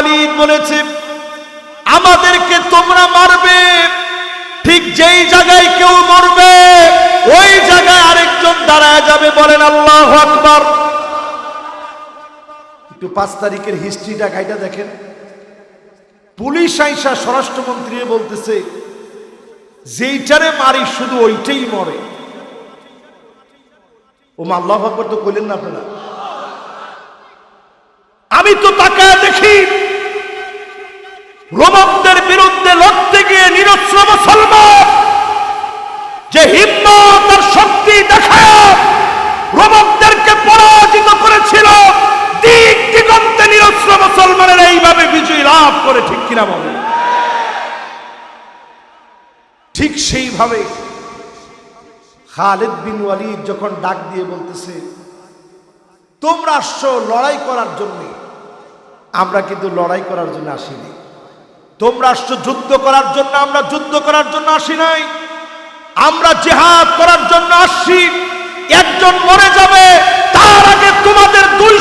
ওয়ালিদ বলেছে, আমাদেরকে তোমরা মারবে। ঠিক যেই জায়গায় কেউ মরবে, ওই জায়গায় আরেকজন দাঁড়ায় যাবে। বলেন আল্লাহ আকবার। একটু পাঁচ তারিখের হিস্ট্রিটা গাইটা দেখেন। পুলিশ আইসা স্বরাষ্ট্রমন্ত্রী বলতেছে, যেইটারে মারি শুধু ওইটাই মরে। ও মা আল্লাহ আকবর তো কইলেন না আপনারা? আমি তো দেখি রোমকদের বিরুদ্ধে লড়তে গিয়ে নিরস্ত্র মুসলমান। যে হিম্মত আর শক্তি দেখায় রোমকদেরকে পরাজিত করেছিল। দিক দিগন্তে নিরস্ত্র মুসলমানের এইভাবে বিজয় লাভ করে, ঠিক কিনা বলে? ঠিক সেইভাবে খালেদ বিন ওয়ালিদ যখন ডাক দিয়ে বলতেছে, তোমরা আসছো লড়াই করার জন্য। আমরা কিন্তু লড়াই করার জন্য আসিনি। তোমরা যুদ্ধ করার জন্য, আমরা যুদ্ধ করার জন্য আসি নাই। আমরা জেহাদ করার জন্য আসছি। একজন মরে যাবে, তার আগে তোমাদের দুই